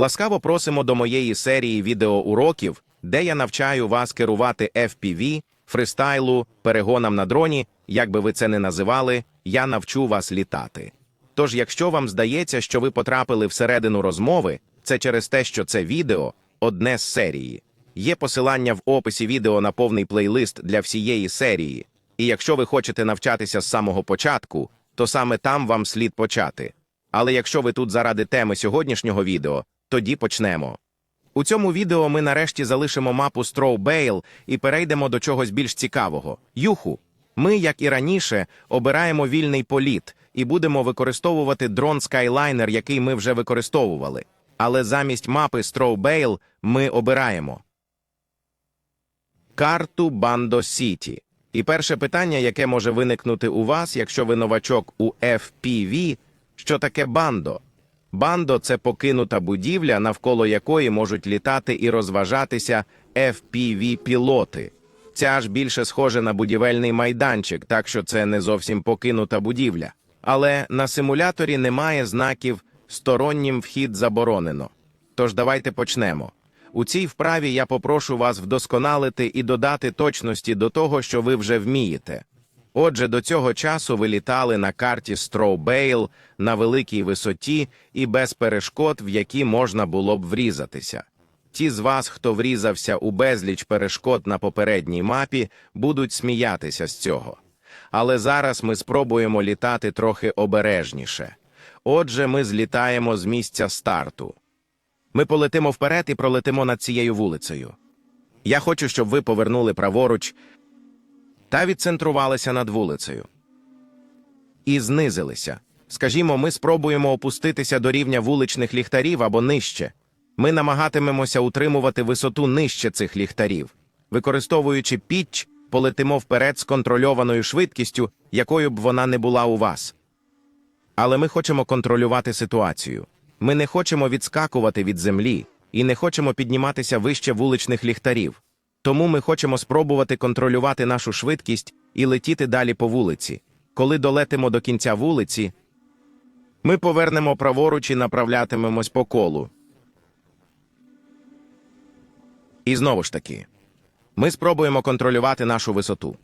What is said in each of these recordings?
Ласкаво просимо до моєї серії відеоуроків, де я навчаю вас керувати FPV, фристайлу, перегонам на дроні, як би ви це не називали, я навчу вас літати. Тож, якщо вам здається, що ви потрапили всередину розмови, це через те, що це відео одне з серії. Є посилання в описі відео на повний плейлист для всієї серії. І якщо ви хочете навчатися з самого початку, то саме там вам слід почати. Але якщо ви тут заради теми сьогоднішнього відео, тоді почнемо. У цьому відео ми нарешті залишимо мапу Строубейл і перейдемо до чогось більш цікавого. Юху. Ми, як і раніше, обираємо вільний політ і будемо використовувати дрон Skyliner, який ми вже використовували. Але замість мапи Строубейл ми обираємо карту Бандо Сіті. І перше питання, яке може виникнути у вас, якщо ви новачок у FPV, що таке бандо? Бандо це покинута будівля, навколо якої можуть літати і розважатися FPV-пілоти. Ця ж більше схоже на будівельний майданчик, так що це не зовсім покинута будівля. Але на симуляторі немає знаків стороннім вхід заборонено. Тож давайте почнемо. У цій вправі я попрошу вас вдосконалити і додати точності до того, що ви вже вмієте. Отже, до цього часу ви літали на карті Строубейл на великій висоті і без перешкод, в які можна було б врізатися. Ті з вас, хто врізався у безліч перешкод на попередній мапі, будуть сміятися з цього. Але зараз ми спробуємо літати трохи обережніше. Отже, ми злітаємо з місця старту. Ми полетимо вперед і пролетимо над цією вулицею. Я хочу, щоб ви повернули праворуч та відцентрувалися над вулицею. І знизилися. Скажімо, ми спробуємо опуститися до рівня вуличних ліхтарів або нижче. Ми намагатимемося утримувати висоту нижче цих ліхтарів. Використовуючи пітч, полетимо вперед з контрольованою швидкістю, якою б вона не була у вас. Але ми хочемо контролювати ситуацію. Ми не хочемо відскакувати від землі і не хочемо підніматися вище вуличних ліхтарів. Тому ми хочемо спробувати контролювати нашу швидкість і летіти далі по вулиці. Коли долетимо до кінця вулиці, ми повернемо праворуч і направлятимемось по колу. І знову ж таки, ми спробуємо контролювати нашу висоту.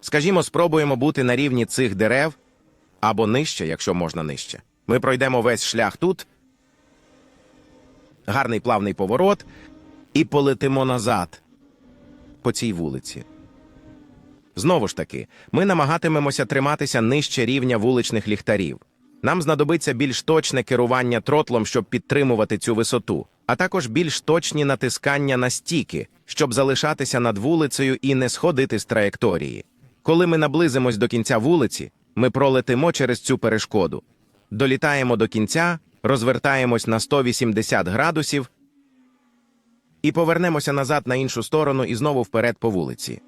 Скажімо, спробуємо бути на рівні цих дерев або нижче, якщо можна нижче. Ми пройдемо весь шлях тут, гарний плавний поворот, і полетимо назад по цій вулиці. Знову ж таки, ми намагатимемося триматися нижче рівня вуличних ліхтарів. Нам знадобиться більш точне керування тротлом, щоб підтримувати цю висоту, а також більш точні натискання на стіки, щоб залишатися над вулицею і не сходити з траєкторії. Коли ми наблизимось до кінця вулиці, ми пролетимо через цю перешкоду. Долітаємо до кінця, розвертаємось на 180 градусів і повернемося назад на іншу сторону і знову вперед по вулиці.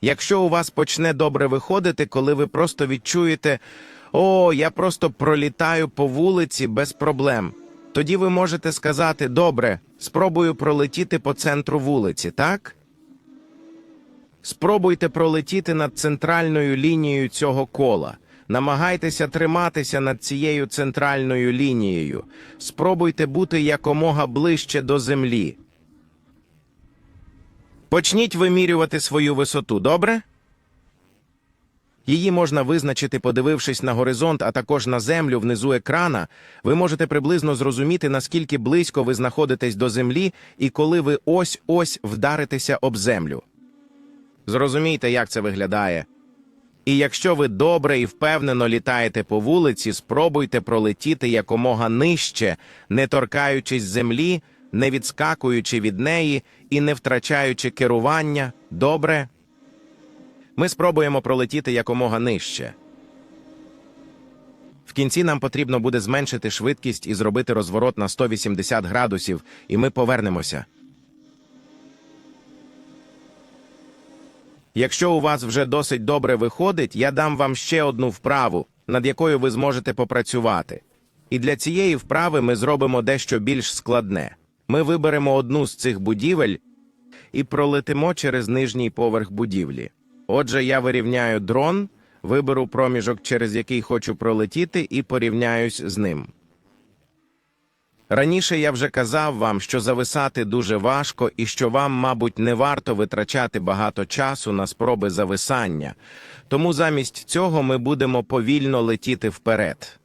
Якщо у вас почне добре виходити, коли ви просто відчуєте, о, я просто пролітаю по вулиці без проблем, тоді ви можете сказати, добре, спробую пролетіти по центру вулиці, так? Спробуйте пролетіти над центральною лінією цього кола. Намагайтеся триматися над цією центральною лінією. Спробуйте бути якомога ближче до землі. Почніть вимірювати свою висоту, добре? Її можна визначити, подивившись на горизонт, а також на землю внизу екрана. Ви можете приблизно зрозуміти, наскільки близько ви знаходитесь до землі і коли ви ось-ось вдаритеся об землю. Зрозумійте, як це виглядає. І якщо ви добре і впевнено літаєте по вулиці, спробуйте пролетіти якомога нижче, не торкаючись землі, не відскакуючи від неї і не втрачаючи керування. Добре? Ми спробуємо пролетіти якомога нижче. В кінці нам потрібно буде зменшити швидкість і зробити розворот на 180 градусів, і ми повернемося. Якщо у вас вже досить добре виходить, я дам вам ще одну вправу, над якою ви зможете попрацювати. І для цієї вправи ми зробимо дещо більш складне. Ми виберемо одну з цих будівель і пролетимо через нижній поверх будівлі. Отже, я вирівняю дрон, виберу проміжок, через який хочу пролетіти, і порівняюсь з ним. Раніше я вже казав вам, що зависати дуже важко і що вам, мабуть, не варто витрачати багато часу на спроби зависання. Тому замість цього ми будемо повільно летіти вперед.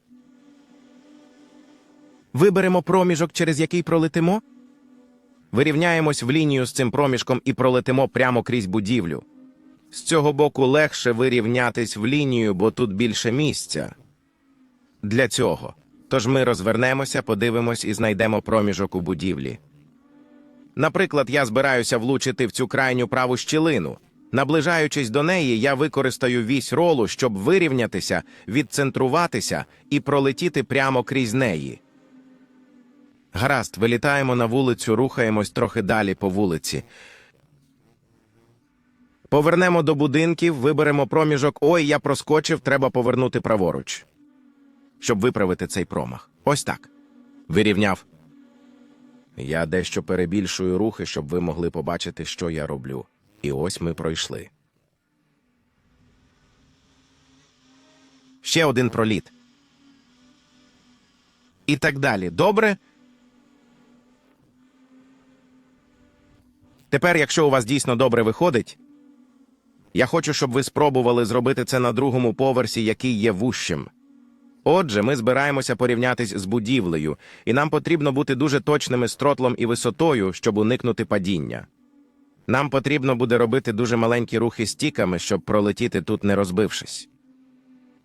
Виберемо проміжок, через який пролетимо. Вирівняємось в лінію з цим проміжком і пролетимо прямо крізь будівлю. З цього боку легше вирівнятись в лінію, бо тут більше місця. Для цього. Тож ми розвернемося, подивимось і знайдемо проміжок у будівлі. Наприклад, я збираюся влучити в цю крайню праву щілину. Наближаючись до неї, я використаю вісь ролу, щоб вирівнятися, відцентруватися і пролетіти прямо крізь неї. Гаразд, вилітаємо на вулицю, рухаємось трохи далі по вулиці. Повернемо до будинків, виберемо проміжок. Ой, я проскочив, треба повернути праворуч. Щоб виправити цей промах. Ось так. Вирівняв. Я дещо перебільшую рухи, щоб ви могли побачити, що я роблю. І ось ми пройшли. Ще один проліт. І так далі. Добре? Тепер, якщо у вас дійсно добре виходить, я хочу, щоб ви спробували зробити це на другому поверсі, який є вущим. Отже, ми збираємося порівнятись з будівлею, і нам потрібно бути дуже точними з тротлом і висотою, щоб уникнути падіння. Нам потрібно буде робити дуже маленькі рухи стіками, щоб пролетіти тут, не розбившись.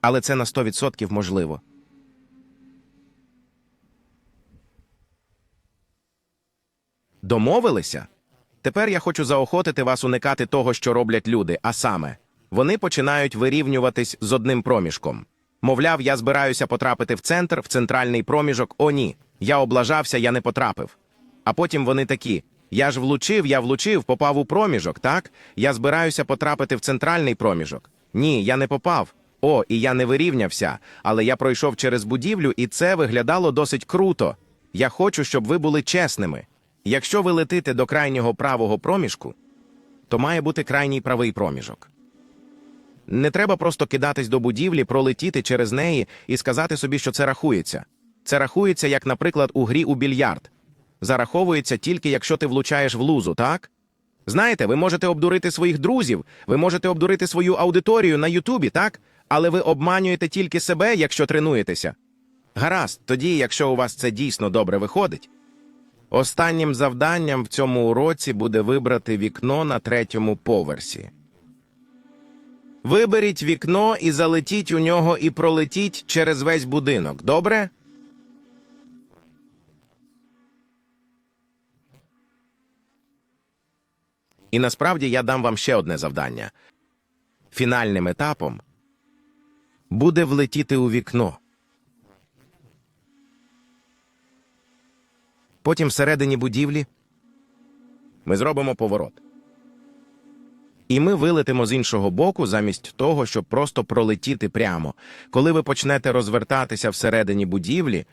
Але це на 100% можливо. Домовилися? Тепер я хочу заохотити вас уникати того, що роблять люди, а саме, вони починають вирівнюватись з одним проміжком. Мовляв, я збираюся потрапити в центр, в центральний проміжок. О, ні. Я облажався, я не потрапив. А потім вони такі: я ж влучив, я влучив, попав у проміжок, так? Я збираюся потрапити в центральний проміжок. Ні, я не попав. О, і я не вирівнявся, але я пройшов через будівлю, і це виглядало досить круто. Я хочу, щоб ви були чесними. Якщо ви летите до крайнього правого проміжку, то має бути крайній правий проміжок. Не треба просто кидатись до будівлі, пролетіти через неї і сказати собі, що це рахується. Це рахується, як, наприклад, у грі у більярд. Зараховується тільки, якщо ти влучаєш в лузу, так? Знаєте, ви можете обдурити своїх друзів, ви можете обдурити свою аудиторію на Ютубі, так? Але ви обманюєте тільки себе, якщо тренуєтеся. Гаразд, тоді, якщо у вас це дійсно добре виходить. Останнім завданням в цьому уроці буде вибрати вікно на третьому поверсі. Виберіть вікно і залетіть у нього і пролетіть через весь будинок. Добре? І насправді я дам вам ще одне завдання. Фінальним етапом буде влетіти у вікно. Потім всередині будівлі ми зробимо поворот. І ми вилетимо з іншого боку, замість того, щоб просто пролетіти прямо. Коли ви почнете розвертатися всередині будівлі,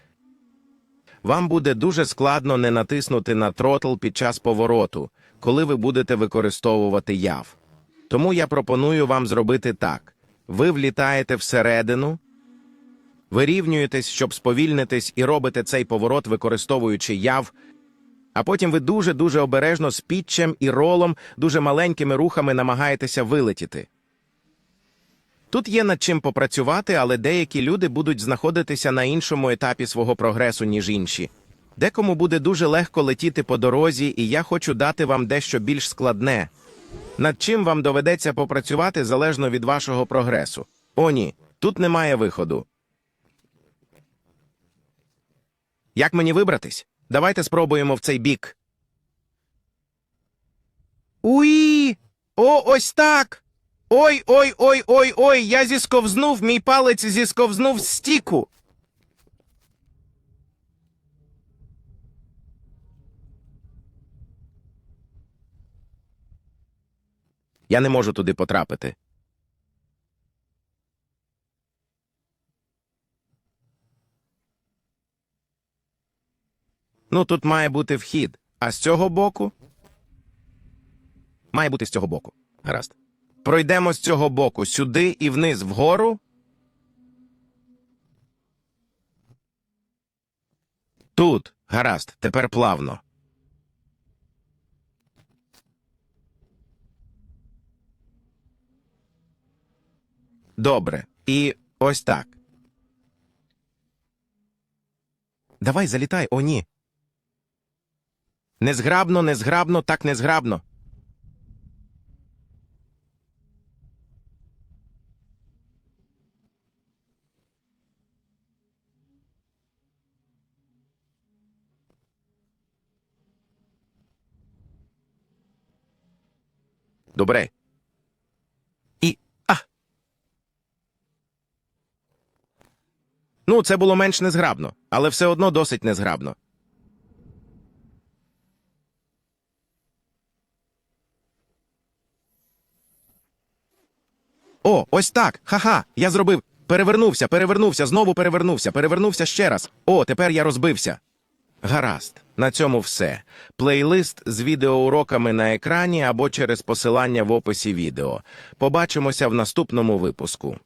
вам буде дуже складно не натиснути на тротл під час повороту, коли ви будете використовувати яв. Тому я пропоную вам зробити так: ви влітаєте всередину, вирівнюєтесь, щоб сповільнитись, і робите цей поворот, використовуючи яв. А потім ви дуже-дуже обережно з пітчем і ролом, дуже маленькими рухами намагаєтеся вилетіти. Тут є над чим попрацювати, але деякі люди будуть знаходитися на іншому етапі свого прогресу, ніж інші. Декому буде дуже легко летіти по дорозі, і я хочу дати вам дещо більш складне. Над чим вам доведеться попрацювати залежно від вашого прогресу. О, ні, тут немає виходу. Як мені вибратись? Давайте спробуємо в цей бік. Уї! О, ось так. Ой, ой, ой, ой, ой, я зісковзнув, мій палець зісковзнув з стіку. Я не можу туди потрапити. Ну, тут має бути вхід. А з цього боку? Має бути з цього боку. Гаразд. Пройдемо з цього боку сюди і вниз вгору. Тут. Гаразд, тепер плавно. Добре. І ось так. Давай залітай, о ні. Незграбно, незграбно, так незграбно. Добре. І. А. Ну, це було менш незграбно, але все одно досить незграбно. О, ось так. Ха-ха. Я зробив. Перевернувся, перевернувся, знову перевернувся, перевернувся ще раз. О, тепер я розбився. Гаразд. На цьому все. Плейлист з відеоуроками на екрані або через посилання в описі відео. Побачимося в наступному випуску.